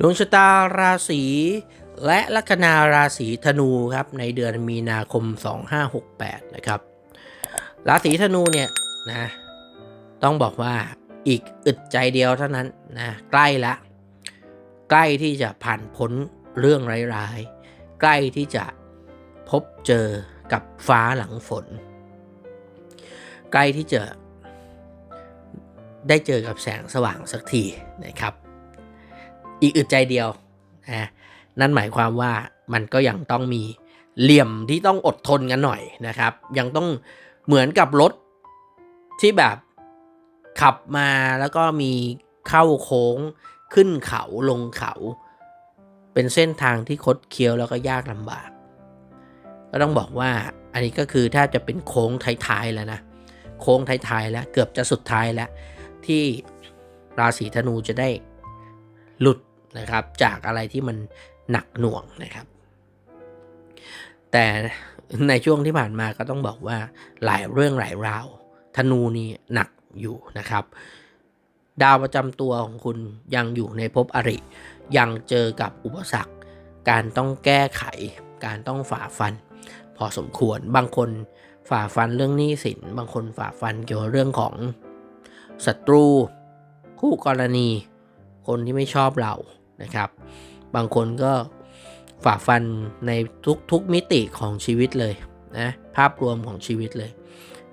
ดวงชะตาราศีและลัคนาราศีธนูครับในเดือนมีนาคม 2568 นะครับ ราศีธนูเนี่ยนะต้องบอกว่าอีกอึดใจเดียวเท่านั้นนะใกล้ละ ใกล้ที่จะผ่านพ้นเรื่องร้ายๆ ใกล้ที่จะพบเจอกับฟ้าหลังฝน ใกล้ที่จะได้เจอกับแสงสว่างสักทีนะครับ อีกอึดใจเดียวนะนั่นหมายความว่ามันก็ยังต้องมีเหลี่ยมที่ต้องอดทนกันหน่อยนะครับ ยังต้องเหมือนกับรถที่แบบขับมาแล้วก็มีเข้าโค้งขึ้นเขาลงเขา เป็นเส้นทางที่คดเคี้ยวแล้วก็ยากลำบาก ก็ต้องบอกว่าอันนี้ก็คือถ้าจะเป็นโค้งท้ายๆแล้วนะ โค้งท้ายๆแล้วเกือบจะสุดท้ายแล้ว ที่ราศีธนูจะได้ หลุดนะครับจากอะไรที่มันหนักหน่วงนะครับ แต่ในช่วงที่ผ่านมาก็ต้องบอกว่าหลายเรื่องหลายราว ธนูนี่หนักอยู่นะครับ ดาวประจำตัวของคุณยังอยู่ในภพอริ ยังเจอกับอุปสรรค การต้องแก้ไข การต้องฝ่าฟัน พอสมควรบางคนฝ่าฟันเรื่องหนี้สิน บางคนฝ่าฟันเกี่ยวกับเรื่องของศัตรู คู่กรณี คนที่ไม่ชอบเรานะครับ บางคนก็ฝ่าฟันในทุกๆมิติของชีวิตเลยนะภาพรวมของชีวิตเลย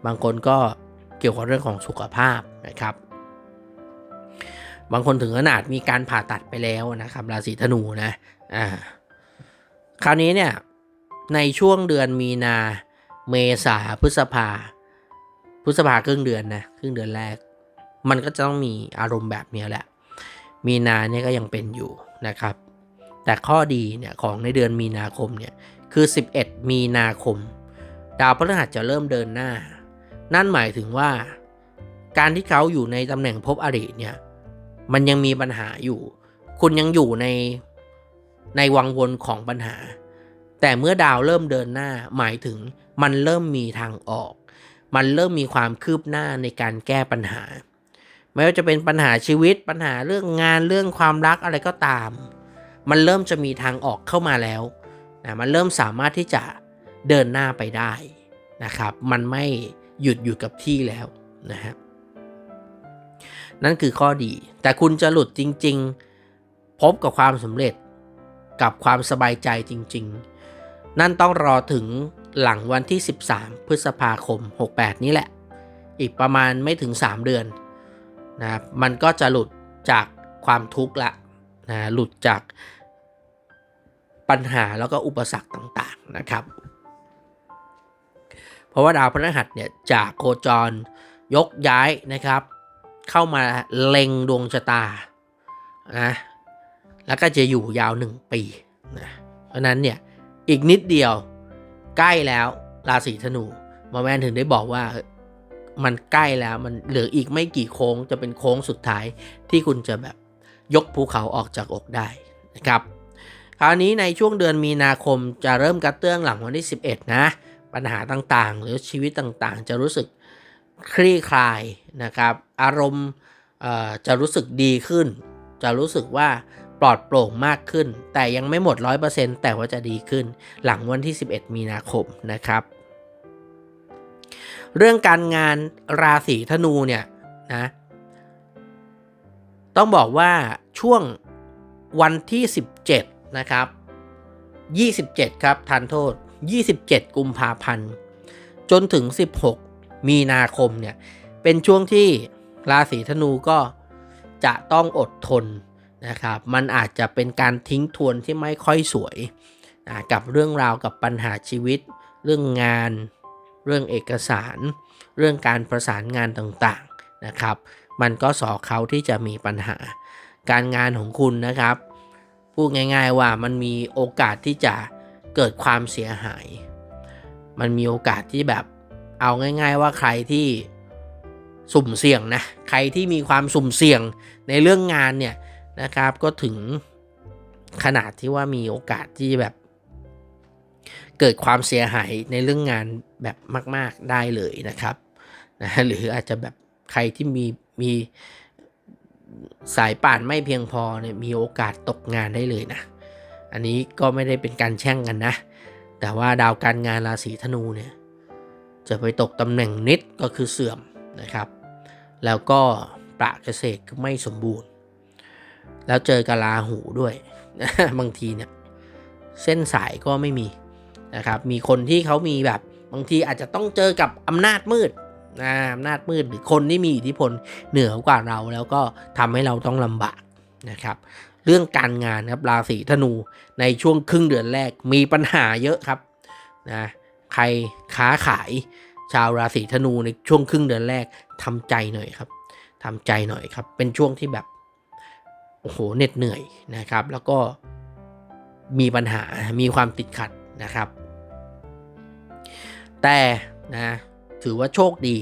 บางคนก็เกี่ยวกับเรื่องของสุขภาพนะครับ บางคนถึงขนาดมีการผ่าตัดไปแล้วนะครับราศีธนูนะอ่าคราวนี้เนี่ยในช่วงเดือนมีนาเมษาพฤษภาพฤษภาครึ่งเดือนนะครึ่งเดือนแรก มันก็จะต้องมีอารมณ์แบบนี้แหละ มีนาเนี่ยก็ยังเป็นอยู่นะครับ แต่ข้อดีเนี่ยของในเดือนมีนาคมเนี่ยคือ 11 มีนาคม ดาวพฤหัสจะเริ่มเดินหน้า นั่นหมายถึงว่า การที่เขาอยู่ในตำแหน่งภพอริเนี่ยมันยังมีปัญหาอยู่ คุณยังอยู่ในในวังวนของปัญหา แต่เมื่อดาวเริ่มเดินหน้าหมายถึงมันเริ่มมีทางออก มันเริ่มมีความคืบหน้าในการแก้ปัญหา ไม่ว่าจะเป็นปัญหาชีวิตปัญหาเรื่องงานเรื่องความรักอะไรก็ตาม มันเริ่มจะมีทางออกเข้ามาแล้วนะมันเริ่มสามารถที่จะเดินหน้าไปได้นะครับ มันไม่หยุดอยู่กับที่แล้วนะครับนั่นคือข้อดี แต่คุณจะหลุดจริง ๆ พบกับความสำเร็จกับความสบายใจจริง ๆ นั่นต้องรอถึงหลังวันที่ 13 พฤษภาคม 68 นี้แหละ อีกประมาณไม่ถึง 3 เดือน นะครับมันก็จะหลุดจากความทุกข์ละนะหลุดจากปัญหาแล้วก็อุปสรรคต่างๆนะครับ เพราะว่าดาวพฤหัสเนี่ยจากโคจรยกย้ายนะครับ เข้ามาเล็งดวงชะตานะแล้วก็จะอยู่ยาว 1 ปีนะเพราะนั้นเนี่ยอีกนิดเดียวใกล้แล้วราศีธนูมาแมนถึงได้บอกว่า มันใกล้แล้วมันเหลืออีกไม่กี่โค้งจะเป็นโค้งสุดท้ายที่คุณจะแบบยกภูเขาออกจากอกได้นะครับคราวนี้ในช่วงเดือนมีนาคมจะเริ่มกระเตื้องหลังวันที่ 11 นะ ปัญหาต่างๆ หรือชีวิตต่างๆ จะรู้สึกคลี่คลายนะครับ อารมณ์จะรู้สึกดีขึ้น จะรู้สึกว่าปลอดโปร่งมากขึ้น แต่ยังไม่หมด 100%แต่ว่าจะดีขึ้นหลังวันที่ 11 มีนาคมนะครับ เรื่องการงานราศีธนูเนี่ยนะต้องบอกว่าช่วงวันที่ 17 นะครับ 27 ครับทันโทษ 27 กุมภาพันธ์ จนถึง 16 มีนาคมเนี่ย เป็นช่วงที่ราศีธนูก็จะต้องอดทนนะครับ มันอาจจะเป็นการทิ้งทวนที่ไม่ค่อยสวยนะกับเรื่องราวกับปัญหาชีวิต เรื่องงาน เรื่องเอกสาร เรื่องการประสานงานต่างๆนะครับ มันก็สอเขาที่จะมีปัญหา การงานของคุณนะครับ พูดง่าย ๆว่ามันมีโอกาสที่จะเกิดความเสียหาย มันมีโอกาสที่แบบเอาง่าย ๆ ว่าใครที่สุ่มเสี่ยงนะ ใครที่มีความสุ่มเสี่ยงในเรื่องงานเนี่ยนะครับ ก็ถึงขนาดที่ว่ามีโอกาสที่แบบ เกิดความเสียหายในเรื่องงานแบบมาก ๆได้เลยนะครับนะหรืออาจจะแบบใครที่มีมีสายป่านไม่เพียงพอเนี่ยมีโอกาสตกงานได้เลยนะ อันนี้ก็ไม่ได้เป็นการแช่งกันนะ แต่ว่าดาวการงานราศีธนูเนี่ยจะไปตกตำแหน่งนิดก็คือเสื่อมนะครับ แล้วก็ประเกษตรไม่สมบูรณ์ แล้วเจอกาลาหูด้วย บางทีเนี่ยเส้นสายก็ไม่มี นะครับมีคนที่เขามีแบบบางทีอาจจะต้องเจอกับอำนาจมืดนะอำนาจมืดหรือคนที่มีอิทธิพลเหนือกว่าเราแล้วก็ทำให้เราต้องลำบากนะครับ เรื่องการงานครับราศีธนูในช่วงครึ่งเดือนแรกมีปัญหาเยอะครับนะใครค้าขายชาวราศีธนูในช่วงครึ่งเดือนแรกทำใจหน่อยครับทำใจหน่อยครับ เป็นช่วงที่แบบโอ้โหเหน็ดเหนื่อยนะครับ แล้วก็มีปัญหามีความติดขัดนะครับ แต่นะถือว่าโชคดี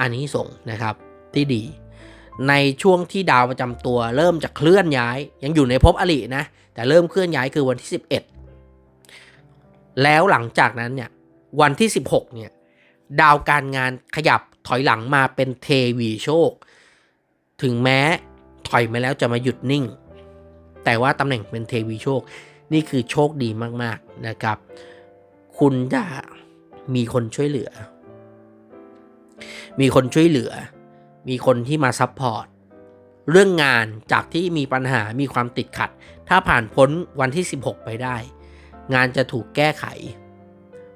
อันนี้ส่งนะครับที่ดี ในช่วงที่ดาวประจำตัว เริ่มจะเคลื่อนย้าย ยังอยู่ในภพอรินะ แต่เริ่มเคลื่อนย้ายคือวันที่ 11 แล้วหลังจากนั้นเนี่ยวันที่ 16เนี่ยดาวการงานขยับถอยหลังมาเป็นเทวีโชค ถึงแม้ถอยมาแล้วจะมาหยุดนิ่ง แต่ว่าตำแหน่งเป็นเทวีโชค นี่คือโชคดีมาก ๆ นะครับ คุณจะ มีคนช่วยเหลือ มีคนช่วยเหลือ มีคนที่มาซัพพอร์ต เรื่องงานจากที่มีปัญหามีความติดขัด ถ้าผ่านพ้นวันที่ 16 ไปได้ งานจะถูกแก้ไข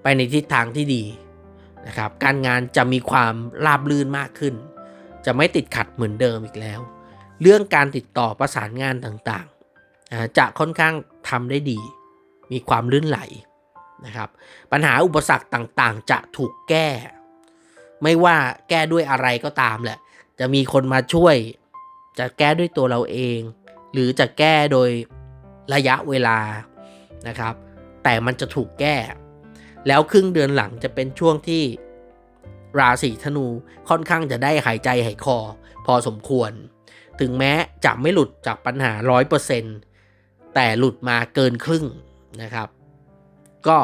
ไปในทิศทางที่ดีนะครับ การงานจะมีความราบรื่นมากขึ้น จะไม่ติดขัดเหมือนเดิมอีกแล้ว เรื่องการติดต่อประสานงานต่างๆ จะค่อนข้างทำได้ดี มีความลื่นไหล นะครับ ปัญหาอุปสรรคต่างๆ จะถูกแก้ ไม่ว่าแก้ด้วยอะไรก็ตามแหละ จะมีคนมาช่วย จะแก้ด้วยตัวเราเอง หรือจะแก้โดยระยะเวลานะครับ แต่มันจะถูกแก้ แล้วครึ่งเดือนหลังจะเป็นช่วงที่ราศีธนูค่อนข้างจะได้หายใจหายคอ พอสมควร ถึงแม้จะไม่หลุดจากปัญหา 100%แต่หลุดมาเกินครึ่งนะครับ ก็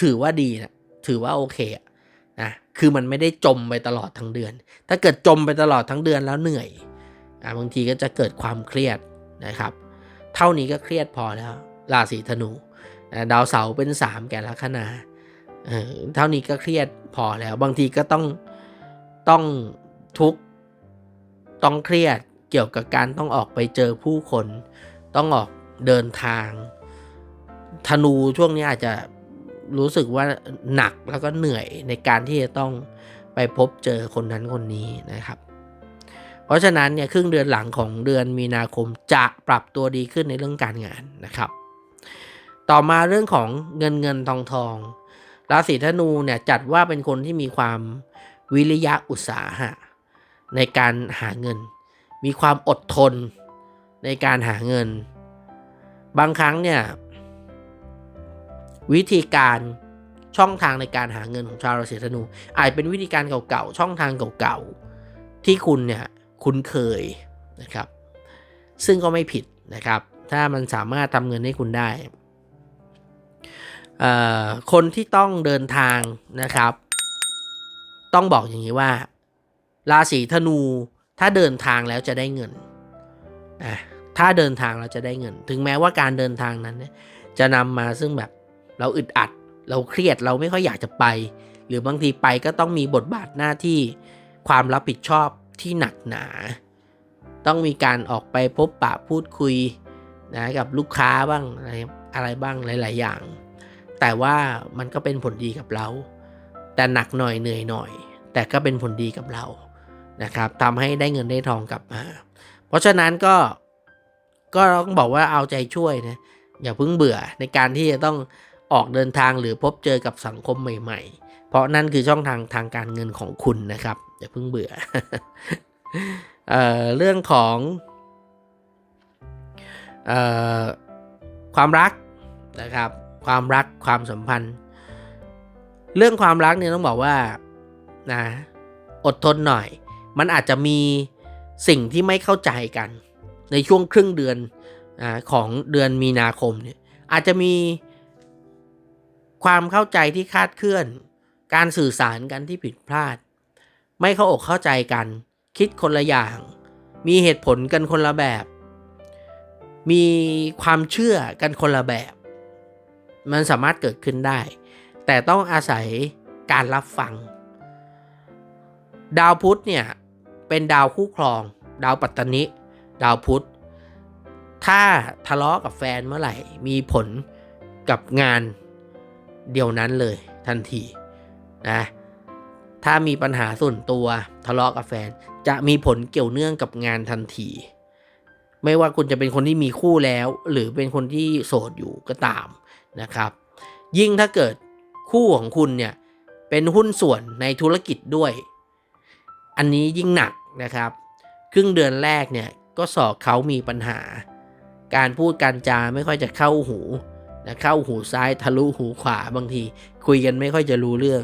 ถือว่าดีนะถือว่าโอเคอะนะคือมันไม่ได้จมไปตลอดทั้งเดือน ถ้าเกิดจมไปตลอดทั้งเดือนแล้วเหนื่อยอ่บางทีก็จะเกิดความเครียดนะครับ เท่านี้ก็เครียดพอแล้วราศีธนูนะดาวเสาร์เป็นสามแก่ลัคนาเออเท่านี้ก็เครียดพอแล้ว บางทีก็ต้องต้องทุกข์ต้องเครียดเกี่ยวกับการต้องออกไปเจอผู้คน ต้องออกเดินทาง ธนูช่วงนี้อาจจะรู้สึกว่าหนักแล้วก็เหนื่อยในการที่จะต้องไปพบเจอคนนั้นคนนี้นะครับ เพราะฉะนั้นเนี่ยครึ่งเดือนหลังของเดือนมีนาคมจะปรับตัวดีขึ้นในเรื่องการงานนะครับ ต่อมาเรื่องของเงินเงินทองทองราศีธนูเนี่ยจัดว่าเป็นคนที่มีความวิริยะอุตสาหะในการหาเงิน มีความอดทนในการหาเงิน บางครั้งเนี่ย วิธีการช่องทางในการหาเงินของชาวราศีธนู อาจเป็นวิธีการเก่าๆ ช่องทางเก่าๆ ที่คุณเนี่ยคุ้นเคยนะครับ ซึ่งก็ไม่ผิดนะครับ ถ้ามันสามารถทำเงินให้คุณได้ คนที่ต้องเดินทางนะครับ ต้องบอกอย่างนี้ว่า ราศีธนูถ้าเดินทางแล้วจะได้เงินอะถ้าเดินทางแล้วจะได้เงิน ถึงแม้ว่าการเดินทางนั้นเนี่ยจะนำมาซึ่งแบบ เราอึดอัด เราเครียดเราไม่ค่อยอยากจะไป หรือบางทีไปก็ต้องมีบทบาทหน้าที่ความรับผิดชอบที่หนักหนา ต้องมีการออกไปพบปะพูดคุยนะกับลูกค้าบ้างอะไรอะไรบ้างหลาย ๆ อย่าง แต่ว่ามันก็เป็นผลดีกับเรา แต่หนักหน่อยเหนื่อยหน่อย แต่ก็เป็นผลดีกับเรานะครับทำให้ได้เงินได้ทองกลับมา เพราะฉะนั้นก็ก็ต้องบอกว่าเอาใจช่วยนะอย่าเพิ่งเบื่อในการที่จะต้อง ออกเดินทางหรือพบเจอกับสังคมใหม่ ๆ เพราะนั่นคือช่องทางทางการเงินของคุณนะครับอย่าเพิ่งเบื่อเออเรื่องของออความรักนะครับ ความรักความสัมพันธ์ เรื่องความรักเนี่ยต้องบอกว่านะอดทนหน่อย มันอาจจะมีสิ่งที่ไม่เข้าใจกัน ในช่วงครึ่งเดือนอของเดือนมีนาคมเนี่ยอาจจะมี ความเข้าใจที่คาดเคลื่อน การสื่อสารกันที่ผิดพลาด ไม่เข้าอกเข้าใจกัน คิดคนละอย่าง มีเหตุผลกันคนละแบบ มีความเชื่อกันคนละแบบ มันสามารถเกิดขึ้นได้ แต่ต้องอาศัยการรับฟัง ดาวพุธเนี่ย เป็นดาวคู่ครอง ดาวปัตตนิ ดาวพุธ ถ้าทะเลาะกับแฟนเมื่อไหร่ มีผลกับงาน เดียวนั้นเลยทันทีนะถ้ามีปัญหาส่วนตัวทะเลาะกับแฟน จะมีผลเกี่ยวเนื่องกับงานทันที ไม่ว่าคุณจะเป็นคนที่มีคู่แล้ว หรือเป็นคนที่โสดอยู่ก็ตามนะครับ ยิ่งถ้าเกิดคู่ของคุณเนี่ยเป็นหุ้นส่วนในธุรกิจด้วย อันนี้ยิ่งหนักนะครับ ครึ่งเดือนแรกเนี่ยก็สอกเขามีปัญหา การพูดการจาไม่ค่อยจะเข้าหู นะเข้าหูซ้ายทะลุหูขวาบางที คุยกันไม่ค่อยจะรู้เรื่อง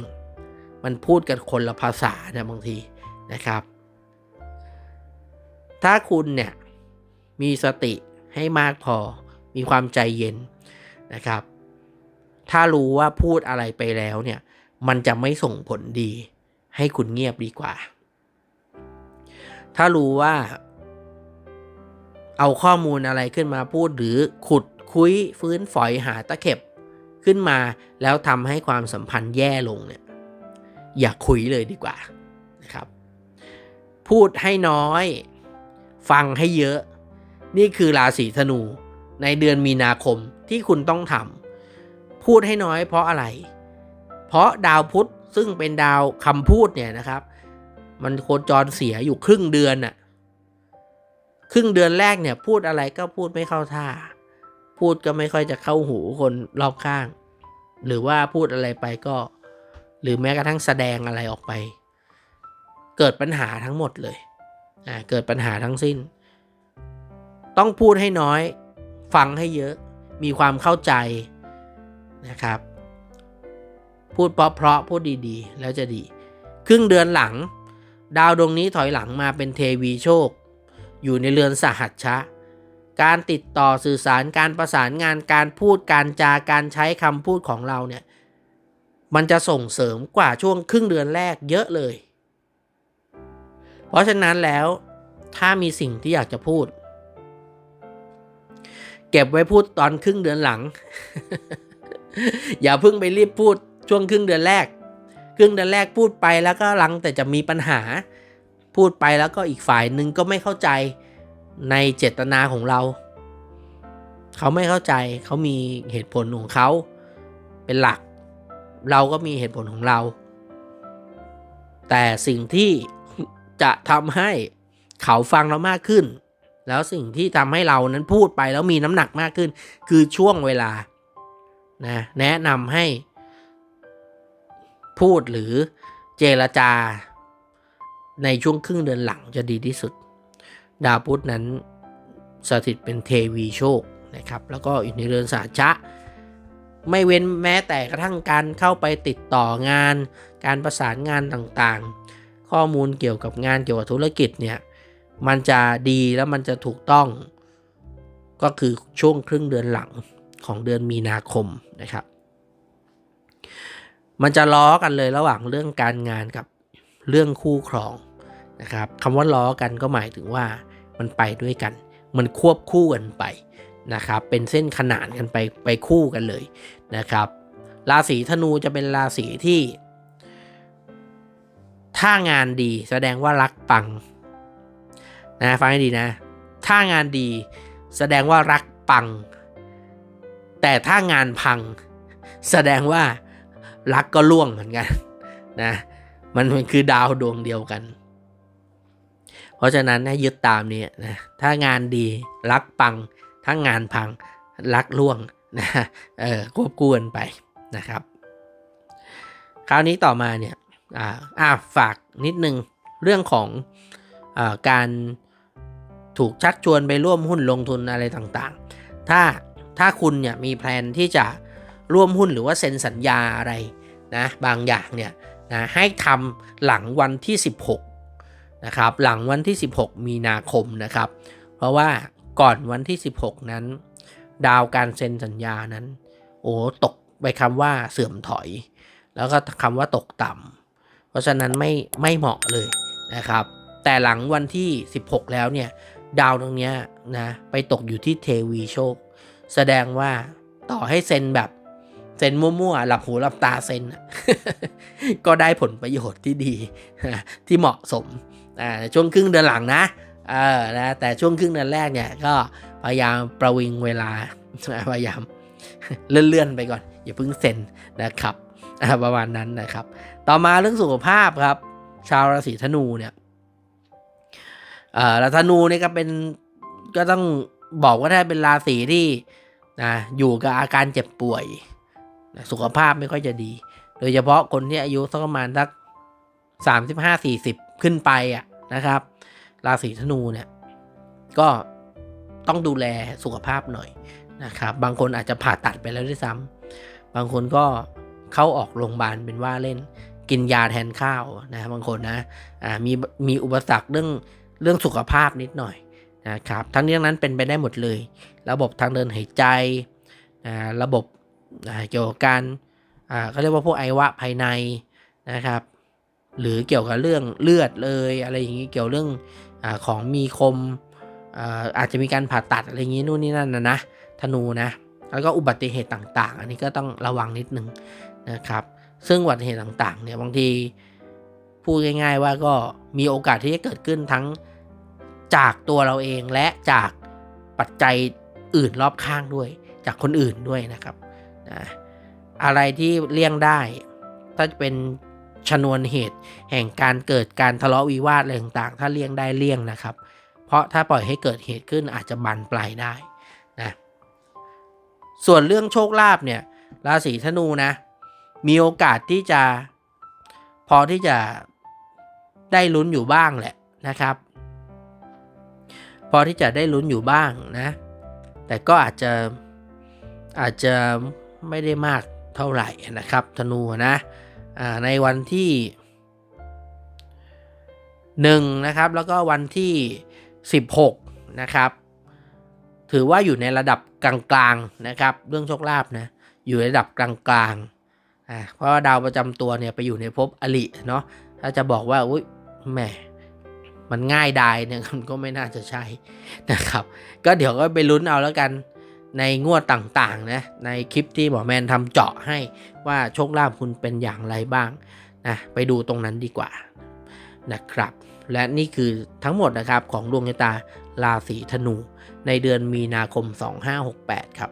มันพูดกันคนละภาษานะบางทีนะครับ ถ้าคุณเนี่ยมีสติให้มากพอ มีความใจเย็นนะครับ ถ้ารู้ว่าพูดอะไรไปแล้วเนี่ย มันจะไม่ส่งผลดี ให้คุณเงียบดีกว่า ถ้ารู้ว่า เอาข้อมูลอะไรขึ้นมาพูดหรือขุด คุยฟื้นฝอยหาตะเข็บขึ้นมาแล้วทำให้ความสัมพันธ์แย่ลงเนี่ยอย่าคุยเลยดีกว่านะครับ พูดให้น้อย ฟังให้เยอะ นี่คือราศีธนูในเดือนมีนาคมที่คุณต้องทำพูดให้น้อยเพราะอะไร เพราะดาวพุธซึ่งเป็นดาวคำพูดเนี่ยนะครับ มันโคจรเสียอยู่ครึ่งเดือนน่ะครึ่งเดือนแรกเนี่ยพูดอะไรก็พูดไม่เข้าท่า พูดก็ไม่ค่อยจะเข้าหูคนรอบข้าง หรือว่าพูดอะไรไปก็ หรือแม้กระทั่งแสดงอะไรออกไป เกิดปัญหาทั้งหมดเลยอ่าเกิดปัญหาทั้งสิ้น ต้องพูดให้น้อย ฟังให้เยอะ มีความเข้าใจนะครับ พูดเพราะๆพูดดีๆ แล้วจะดี ครึ่งเดือนหลัง ดาวดวงนี้ถอยหลังมาเป็นเทวีโชค อยู่ในเรือนสหัชชะ การติดต่อสื่อสารการประสานงานการพูดการจาการใช้คำพูดของเราเนี่ย มันจะส่งเสริมกว่าช่วงครึ่งเดือนแรกเยอะเลย เพราะฉะนั้นแล้วถ้ามีสิ่งที่อยากจะพูด เก็บไว้พูดตอนครึ่งเดือนหลัง อย่าเพิ่งไปรีบพูดช่วงครึ่งเดือนแรก ครึ่งเดือนแรกพูดไปแล้วก็หลังแต่จะมีปัญหา พูดไปแล้วก็อีกฝ่ายหนึ่งก็ไม่เข้าใจ ในเจตนาของเรา เขาไม่เข้าใจเขามีเหตุผลของเขาเป็นหลัก เราก็มีเหตุผลของเรา แต่สิ่งที่จะทำให้เขาฟังเรามากขึ้น แล้วสิ่งที่ทำให้เรานั้นพูดไปแล้วมีน้ำหนักมากขึ้น คือช่วงเวลานะแนะนำให้ พูดหรือเจรจาในช่วงครึ่งเดือนหลังจะดีที่สุด ดาวพุธนั้นสถิตเป็นเทวีโชคนะครับ แล้วก็อยู่ในเรือนสาชะ ไม่เว้นแม้แต่กระทั่งการเข้าไปติดต่องาน การประสานงานต่างๆ ข้อมูลเกี่ยวกับงานเกี่ยวกับธุรกิจเนี่ยมันจะดีแล้วมันจะถูกต้อง ก็คือช่วงครึ่งเดือนหลังของเดือนมีนาคมนะครับ มันจะล้อกันเลยระหว่างเรื่องการงานกับเรื่องคู่ครองนะครับคำว่าล้อกันก็หมายถึงว่า มันไปด้วยกัน มันควบคู่กันไปนะครับ เป็นเส้นขนานกันไปไปคู่กันเลยนะครับ ราศีธนูจะเป็นราศีที่ ถ้างานดีแสดงว่ารักปังนะฟังให้ดีนะ ถ้างานดีแสดงว่ารักปัง แต่ถ้างานพัง แสดงว่ารักก็ล่วงเหมือนกันนะ มันมันคือดาวดวงเดียวกัน เพราะฉะนั้นให้ยึดตามนี้นะ ถ้างานดีรักปัง ถ้างานพังรักล่วงนะเออควบคู่กันไปนะครับ คราวนี้ต่อมาเนี่ยอ่าอ่าฝากนิดนึงเรื่องของอาการถูกชักชวนไปร่วมหุ้นลงทุนอะไรต่างๆ ถ้าถ้าคุณเนี่ยมีแพลนที่จะร่วมหุ้นหรือว่าเซ็นสัญญาอะไรนะบางอย่างเนี่ยนะให้ทำหลังวันที่ 16 นะครับหลังวันที่ 16 มีนาคมนะครับ เพราะว่าก่อนวันที่ 16 นั้น ดาวการเซ็นสัญญานั้น โอ้ตกไปคำว่าเสื่อมถอย แล้วก็คำว่าตกต่ำเพราะฉะนั้นไม่ไม่เหมาะเลยนะครับ แต่หลังวันที่ 16 แล้วเนี่ย ดาวตรงนี้นะไปตกอยู่ที่เทวีโชค แสดงว่าต่อให้เซ็นแบบ เซ็นมั่วๆ หลับหูหลับตาเซ็นก็ได้ผลประโยชน์ที่ดีที่เหมาะสมช่วงครึ่งเดือนหลังนะเออนะแต่ช่วงครึ่งเดือนแรกเนี่ยก็พยายามประวิงเวลาพยายามเลื่อนๆไปก่อน อย่าเพิ่งเซ็นนะครับประมาณนั้นนะครับ ต่อมาเรื่องสุขภาพครับ ชาวราศีธนูเนี่ยเอ่อราธนูเนี่ยก็เป็นก็ต้องบอกว่าถ้าเป็นราศีที่นะอยู่กับอาการเจ็บป่วย สุขภาพไม่ค่อยจะดี โดยเฉพาะคนที่อายุสักประมาณสักสามสิบห้าสี่สิบขึ้นไปอะนะครับ ราศีธนูเนี่ย ก็ต้องดูแลสุขภาพหน่อยนะครับ บางคนอาจจะผ่าตัดไปแล้วด้วยซ้ำบางคนก็เข้าออกโรงพยาบาลเป็นว่าเล่นกินยาแทนข้าวนะบางคนนะอ่ามีมีอุปสรรคเรื่องเรื่องสุขภาพนิดหน่อยนะครับทั้งนี้ทั้งนั้นเป็นไปได้หมดเลย ระบบทางเดินหายใจอ่าระบบ เกี่ยวกับการเขาเรียกว่าพวกไอวะภายในนะครับ หรือเกี่ยวกับเรื่องเลือดเลยอะไรอย่างนี้เกี่ยวเรื่องอของมีคมอาอาจจะมีการผ่าตัดอะไรอย่างนี้นู่นนี่นั่นนะนะธนูนะแล้วก็อุบัติเหตุต่าง ๆ อันนี้ก็ต้องระวังนิดนึงนะครับ ซึ่งอุบัติเหตุต่างๆเนี่ยบางทีพูดง่าย ๆ ว่าก็มีโอกาสที่จะเกิดขึ้นทั้งจากตัวเราเองและจากปัจจัยอื่นรอบข้างด้วย จากคนอื่นด้วยนะครับ นะอะไรที่เลี่ยงได้ถ้าเป็นชนวนเหตุแห่งการเกิดการทะเลาะวิวาทอะไรต่างๆ ถ้าเลี่ยงได้เลี่ยงนะครับ เพราะถ้าปล่อยให้เกิดเหตุขึ้นอาจจะบานปลายได้นะส่วนเรื่องโชคลาภเนี่ยราศีธนูนะ มีโอกาสที่จะพอที่จะได้ลุ้นอยู่บ้างแหละนะครับ พอที่จะได้ลุ้นอยู่บ้างนะ แต่ก็อาจจะอาจจะ ไม่ได้มากเท่าไหร่นะครับธนูนะในวันที่หนึ่งนะครับแล้วก็วันที่ 16นะครับถือว่าอยู่ในระดับกลางๆนะครับ เรื่องโชคลาภนะอยู่ในระดับกลางๆอ่าเพราะว่าดาวประจำตัวเนี่ยไปอยู่ในภพอลิเนาะถ้าจะบอกว่าอุ้ยแหมมันง่ายดายเนี่ยมันก็ไม่น่าจะใช่นะครับ ก็เดี๋ยวก็ไปลุ้นเอาแล้วกัน ในงวดต่างๆนะในคลิปที่หมอแมนทำเจาะให้ว่าโชคลาภคุณเป็นอย่างไรบ้างนะไปดูตรงนั้นดีกว่านะครับ และนี่คือทั้งหมดนะครับของดวงชะตาราศีธนู ในเดือนมีนาคม 2568 ครับ